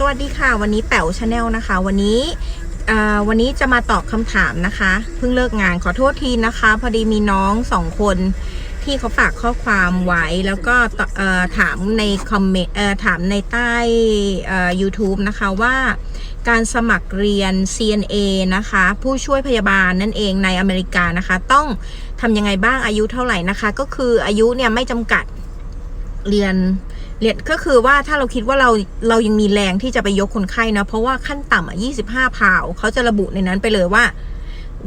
สวัสดีค่ะ วันนี้แป๋วชาแนลนะคะ วันนี้วันนี้จะมาตอบคำถามนะคะ เพิ่งเลิกงานขอโทษทีนะคะ พอดีมีน้องสองคนที่เขาฝากข้อความไว้แล้วก็ถามในคอมเมนต์ถามในใต้ YouTube นะคะว่าการสมัครเรียน CNA นะคะ ผู้ช่วยพยาบาลนั่นเองในอเมริกานะคะ ต้องทำยังไงบ้างอายุเท่าไหร่นะคะ ก็คืออายุเนี่ยไม่จำกัดเรียน เรียนก็คือว่าถ้าเราคิดว่าเราเรายังมีแรงที่จะไปยกคนไข้นะ เพราะว่าขั้นต่ำอะยี่สิบห้าพาวเขาจะระบุในนั้นไปเลยว่า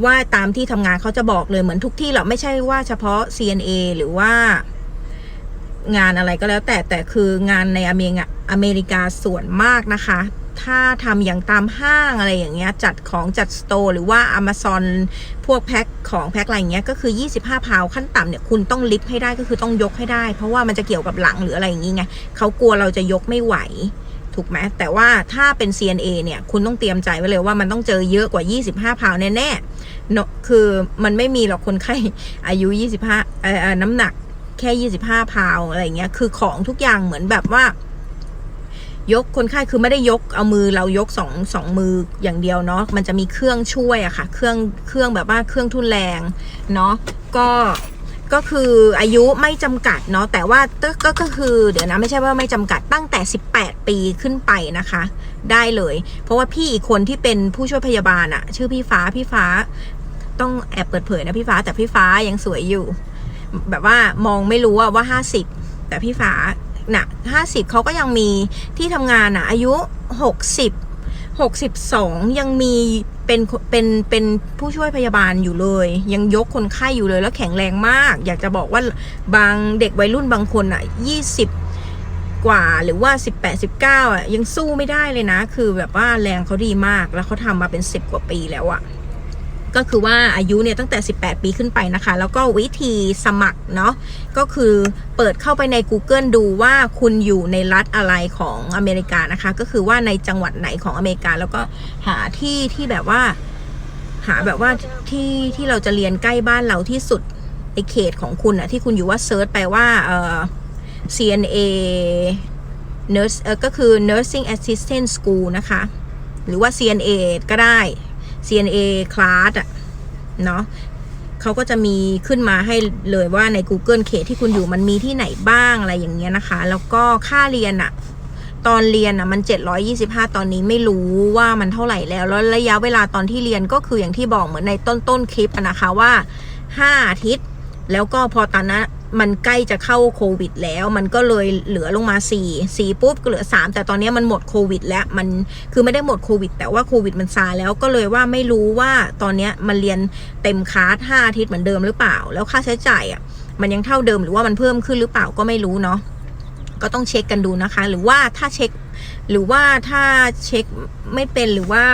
ว่าตามที่ทำงานเขาจะบอกเลยเหมือนทุกที่หรอกไม่ใช่ว่าเฉพาะ CNA หรือว่างานอะไรก็แล้วแต่แต่คืองานในอเมริกาอเมริกาส่วนมากนะคะ ถ้าทำอย่างตามห้างอะไรอย่างเงี้ย จัดของจัดสโตร์หรือว่า Amazon พวกแพ็คของแพ็คอะไรเงี้ยก็คือ 25 พาวขั้นต่ำเนี่ยคุณต้องลิฟต์ให้ได้ก็คือต้องยกให้ได้ เพราะว่ามันจะเกี่ยวกับหลังหรืออะไรอย่างงี้ไงเขากลัวเราจะยกไม่ไหวถูกไหมแต่ว่าถ้าเป็น CNA เนี่ยคุณต้องเตรียมใจไว้เลยว่ามันต้องเจอเยอะกว่า 25 พาวแน่ๆเนอะคือมันไม่มีหรอกคนไข้อายุ 25เอ่อน้ำหนักแค่ 25 พาวอะไรเงี้ยคือของทุกอย่างเหมือนแบบว่า ยกคนไข้คือไม่ได้ยกเอามือเรายกสองสองมืออย่างเดียวเนาะมันจะมีเครื่องช่วยอะค่ะ เครื่องเครื่องแบบว่าเครื่องทุนแรงเนาะก็ก็คืออายุไม่จำกัดเนาะแต่ว่าก็ก็คือเดี๋ยวนะไม่ใช่ว่าไม่จำกัดตั้งแต่ 18 ปีขึ้นไปนะคะ ได้เลย เพราะว่าพี่อีกคนที่เป็นผู้ช่วยพยาบาลอะชื่อพี่ฟ้าพี่ฟ้า ต้องแอบเปิดเผยนะพี่ฟ้าแต่พี่ฟ้ายังสวยอยู่ แบบว่ามองไม่รู้ว่าว่าห้าสิบแต่พี่ฟ้า น่ะห้าสิบเขาก็ยังมีที่ทำงานอะ อายุหกสิบหกสิบสองยังมีเป็นเป็นเป็นผู้ช่วยพยาบาลอยู่เลย ยังยกคนไข้อยู่เลยแล้วแข็งแรงมาก อยากจะบอกว่าบางเด็กวัยรุ่นบางคนอะยี่สิบกว่าหรือว่าสิบแปดสิบเก้าอะยังสู้ไม่ได้เลยนะ คือแบบว่าแรงเขาดีมากแล้วเขาทำมาเป็นสิบกว่าปีแล้วอะ ก็คือว่าอายุเนี่ยตั้งแต่ 18 ปีขึ้นไปนะคะ แล้วก็วิธีสมัครเนาะก็คือเปิดเข้าไปใน Google ดูว่าคุณอยู่ในรัฐอะไรของอเมริกานะคะ ก็คือว่าในจังหวัดไหนของอเมริกา แล้วก็หาที่ที่แบบว่า หาแบบว่าที่ที่เราจะเรียนใกล้บ้านเราที่สุดในเขตของคุณอะที่คุณอยู่ว่าเซิร์ชไปว่าเอ่อ CNA nurse เออก็คือ nursing assistant school นะคะ หรือว่า CNA ก็ได้ CNA class อะเนาะเขาก็จะมีขึ้นมาให้เลยว่าใน Google เขตที่คุณอยู่มันมีที่ไหนบ้างอะไรอย่างเงี้ยนะคะ แล้วก็ค่าเรียนอะตอนเรียนอะมัน 725 ตอนนี้ไม่รู้ว่ามันเท่าไหร่แล้ว แล้วระยะเวลาตอนที่เรียนก็คืออย่างที่บอกเหมือนในต้นต้นคลิปนะคะว่า 5 อาทิตย์ แล้วก็พอตอนนั้น มันใกล้จะเข้าโควิด แล้ว มันก็เลยเหลือลงมา4 4ปุ๊บก็เหลือ 3 แต่ตอนนี้มันหมดโควิด แล้วมันคือไม่ได้หมดโควิด แต่ว่าโควิดมันซาแล้วก็เลยว่าไม่รู้ว่าตอนนี้มันเรียนเต็มคลาส5อาทิตย์เหมือนเดิมหรือเปล่า แล้วค่าใช้จ่ายอะมันยังเท่าเดิมหรือว่ามันเพิ่มขึ้นหรือเปล่าก็ไม่รู้เนาะก็ต้องเช็คกันดูนะคะ หรือว่าถ้าเช็ค หรือว่าถ้าเช็คไม่เป็นหรือว่า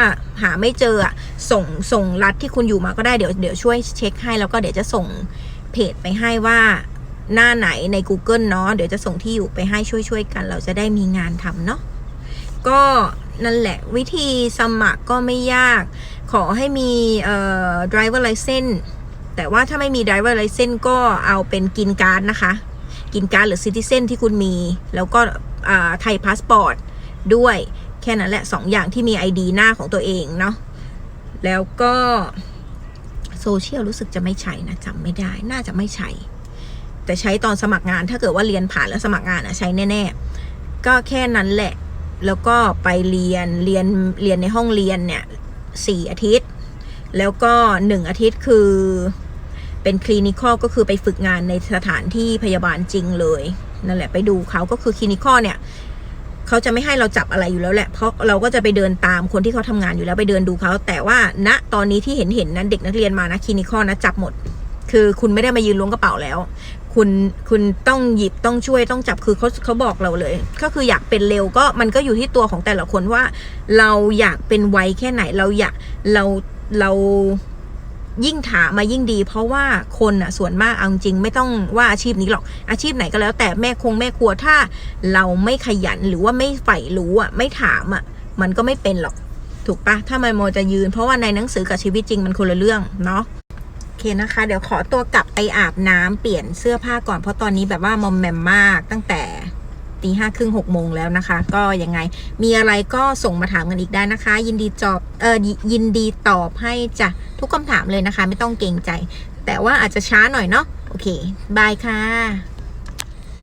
หาไม่เจออะส่งส่งรัฐที่คุณอยู่มาก็ได้เดี๋ยวเดี๋ยวช่วยเช็คให้แล้วก็เดี๋ยวจะส่งเพจไปให้ว่า หน้าไหนใน Google เนาะเดี๋ยวจะส่งที่อยู่ไปให้ช่วยๆกัน เราจะได้มีงานทำเนาะก็นั่นแหละวิธีสมัครก็ไม่ยาก ขอให้มีเอ่อ driver license แต่ว่าถ้าไม่มี driver license ก็เอาเป็นกินการ์ดนะคะ กินการ์ดหรือ citizen ที่คุณมี แล้วก็อ่าไทยพาสปอร์ตด้วยแค่นั้นแหละสองอย่างที่มี ID หน้าของตัวเองเนาะแล้วก็โซเชียลรู้สึกจะไม่ใช่นะจำไม่ได้น่าจะไม่ใช่ แต่ใช้ตอนสมัครงาน ถ้าเกิดว่าเรียนผ่านแล้วสมัครงานอะใช้แน่ ๆ ก็แค่นั้นแหละ แล้วก็ไปเรียนเรียนเรียนในห้องเรียนเนี่ยสี่อาทิตย์ แล้วก็หนึ่งอาทิตย์คือเป็นคลินิคอลก็คือไปฝึกงานในสถานที่พยาบาลจริงเลย นั่นแหละไปดูเขาก็คือคลินิคอลเนี่ยเขาจะไม่ให้เราจับอะไรอยู่แล้วแหละเพราะเราก็จะไปเดินตามคนที่เขาทำงานอยู่แล้วไปเดินดูเขาแต่ว่าณตอนนี้ที่เห็นเห็นนั้นเด็กนักเรียนมานะคลินิคอลนะจับหมด คือคุณไม่ได้มายืนล้วงกระเป๋าแล้ว คุณคุณต้องหยิบต้องช่วยต้องจับคือเขาเขาบอกเราเลย ก็คืออยากเป็นเร็วก็มันก็อยู่ที่ตัวของแต่ละคนว่า เราอยากเป็นไวแค่ไหนเราอยากเราเรายิ่งถามมายิ่งดี เพราะว่าคนอะส่วนมากเอาจริงไม่ต้องว่าอาชีพนี้หรอกอาชีพไหนก็แล้ว แต่แม่คงแม่ครัวถ้า เราไม่ขยันหรือว่าไม่ใฝ่รู้อะไม่ถามอะมันก็ไม่เป็นหรอก ถูกปะถ้ามันโมจะยืน เพราะว่าในหนังสือกับชีวิตจริงมันคนละเรื่องเนาะ เคนะคะ เดี๋ยวขอตัวกลับไปอาบน้ำเปลี่ยนเสื้อผ้าก่อนเพราะตอนนี้แบบว่ามอมแมมมากตั้งแต่ตีห้าครึ่งหกโมงแล้วนะคะ ก็ยังไง มีอะไรก็ส่งมาถามกันอีกได้นะคะ ยินดีจอบเออยิยินดีตอบให้จ้ะทุกคำถามเลยนะคะ ไม่ต้องเกรงใจ แต่ว่าอาจจะช้าหน่อยเนาะโอเคบายค่ะ